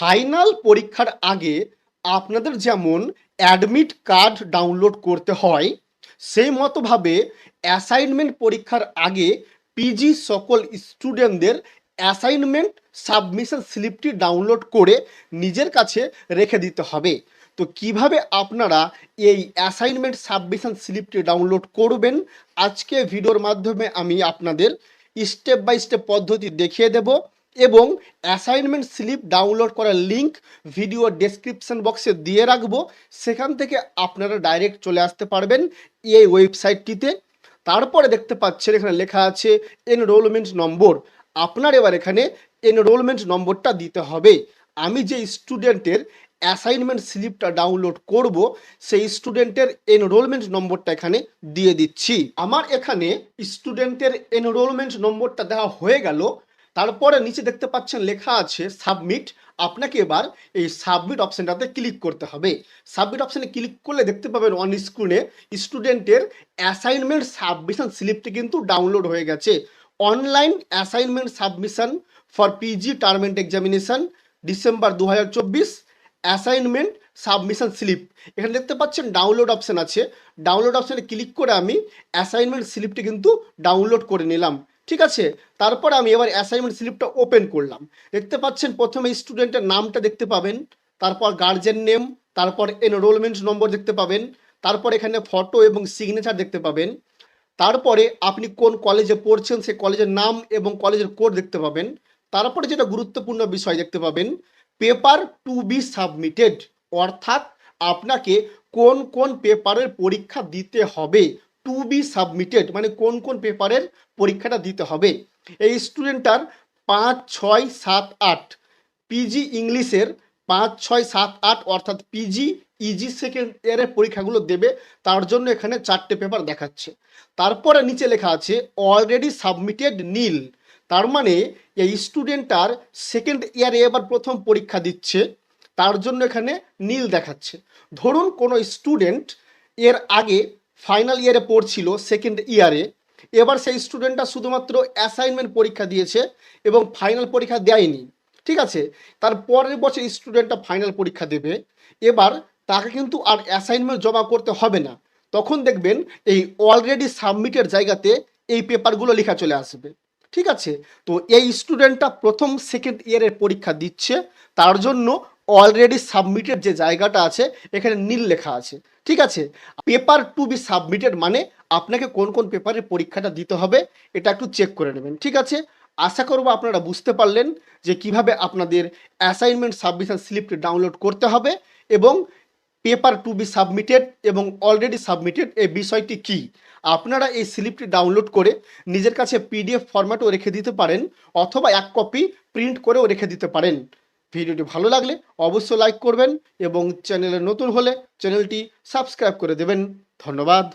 Final পরীক্ষার আগে আপনাদের যেমন অ্যাডমিট কার্ড ডাউনলোড করতে হয়, সেই মতোভাবে অ্যাসাইনমেন্ট পরীক্ষার আগে পিজি সকল স্টুডেন্টদের অ্যাসাইনমেন্ট সাবমিশন স্লিপটি ডাউনলোড করে নিজের কাছে রেখে দিতে হবে। তো কীভাবে আপনারা এই অ্যাসাইনমেন্ট সাবমিশন স্লিপটি ডাউনলোড করবেন, আজকে ভিডিওর মাধ্যমে আমি আপনাদের স্টেপ বাই স্টেপ পদ্ধতি দেখিয়ে দেব। এবং অ্যাসাইনমেন্ট স্লিপ ডাউনলোড করার লিংক ভিডিও ডেসক্রিপশন বক্সে দিয়ে রাখব। সেখান থেকে আপনারা ডাইরেক্ট চলে আসতে পারবেন এই ওয়েবসাইটটিতে তারপরে দেখতে পাচ্ছেন এখানে লেখা আছে এনরোলমেন্ট নম্বর। আপনার এবার এখানে এনরোলমেন্ট নম্বরটা দিতে হবে। আমি যে স্টুডেন্টের অ্যাসাইনমেন্ট স্লিপটা ডাউনলোড করব, সেই স্টুডেন্টের এনরোলমেন্ট নম্বরটা এখানে দিয়ে দিচ্ছি। আমার এখানে স্টুডেন্টের এনরোলমেন্ট নম্বরটা দেওয়া হয়ে গেল। তারপরে নিচে দেখতে পাচ্ছেন লেখা আছে সাবমিট আপনাকে এবার এই সাবমিট অপশনটাতে ক্লিক করতে হবে। সাবমিট অপশানে ক্লিক করলে দেখতে পাবেন অন স্ক্রিনে স্টুডেন্টের অ্যাসাইনমেন্ট সাবমিশন স্লিপটি কিন্তু ডাউনলোড হয়ে গেছে। Online assignment submission for PG term end examination December দু হাজার চব্বিশ অ্যাসাইনমেন্ট সাবমিশন স্লিপ এখানে দেখতে পাচ্ছেন ডাউনলোড অপশন আছে। ডাউনলোড অপশানে ক্লিক করে আমি অ্যাসাইনমেন্ট স্লিপটি কিন্তু ডাউনলোড করে নিলাম। ঠিক আছে? তারপর আমি এবার অ্যাসাইনমেন্ট স্লিপটা ওপেন করলাম। দেখতে পাচ্ছেন, প্রথমে স্টুডেন্টের নামটা দেখতে পাবেন, তারপর গার্জেন নেম তারপর এনরোলমেন্ট নম্বর দেখতে পাবেন, তারপর এখানে ফটো এবং সিগনেচার দেখতে পাবেন, তারপরে আপনি কোন কলেজে পড়ছেন, সেই কলেজের নাম এবং কলেজের কোড দেখতে পাবেন, তারপরে যেটা গুরুত্বপূর্ণ বিষয় দেখতে পাবেন পেপার টু বি সাবমিটেড অর্থাৎ আপনাকে কোন কোন পেপারের পরীক্ষা দিতে হবে টু বি সাবমিটেড মানে কোন কোন পেপারের পরীক্ষাটা দিতে হবে। এই স্টুডেন্টটার পাঁচ, ছয়, সাত, আট পিজি ইংলিশের পাঁচ, ছয়, সাত, আট, অর্থাৎ পিজি ইজি সেকেন্ড ইয়ারের পরীক্ষাগুলো দেবে, তার জন্য এখানে চারটে পেপার দেখাচ্ছে। তারপরে নিচে লেখা আছে অলরেডি সাবমিটেড নীল তার মানে এই স্টুডেন্টটার সেকেন্ড ইয়ারে এবার প্রথম পরীক্ষা দিচ্ছে, তার জন্য এখানে নীল দেখাচ্ছে। ধরুন কোনো স্টুডেন্ট এর আগে ফাইনাল ইয়ারে পড়ছিল সেকেন্ড ইয়ারে এবার সেই স্টুডেন্টটা শুধুমাত্র অ্যাসাইনমেন্ট পরীক্ষা দিয়েছে এবং ফাইনাল পরীক্ষা দেয়নি। ঠিক আছে? তার পরের বছর স্টুডেন্টটা ফাইনাল পরীক্ষা দেবে। এবার তাকে কিন্তু আর অ্যাসাইনমেন্ট জমা করতে হবে না। তখন দেখবেন এই অলরেডি সাবমিটের জায়গাতে এই পেপারগুলো লেখা চলে আসবে। ঠিক আছে? তো এই স্টুডেন্টটা প্রথম সেকেন্ড ইয়ারের পরীক্ষা দিচ্ছে। তার জন্য অলরেডি সাবমিটেড যে জায়গাটা আছে, এখানে নীল লেখা আছে। ঠিক আছে? পেপার টু বি সাবমিটেড মানে আপনাকে কোন কোন পেপারের পরীক্ষাটা দিতে হবে, এটা একটু চেক করে নেবেন। ঠিক আছে? আশা করব আপনারা বুঝতে পারলেন যে কীভাবে আপনাদের অ্যাসাইনমেন্ট সাবমিশন স্লিপটি ডাউনলোড করতে হবে এবং পেপার টু বি সাবমিটেড এবং অলরেডি সাবমিটেড এই বিষয়টি কি। আপনারা এই স্লিপটি ডাউনলোড করে নিজের কাছে পিডিএফ ফরম্যাটও রেখে দিতে পারেন অথবা এক কপি প্রিন্ট করেও রেখে দিতে পারেন। ভিডিওটি ভালো লাগলে অবশ্যই লাইক করবেন এবং চ্যানেলে নতুন হলে চ্যানেলটি সাবস্ক্রাইব করে দেবেন। ধন্যবাদ।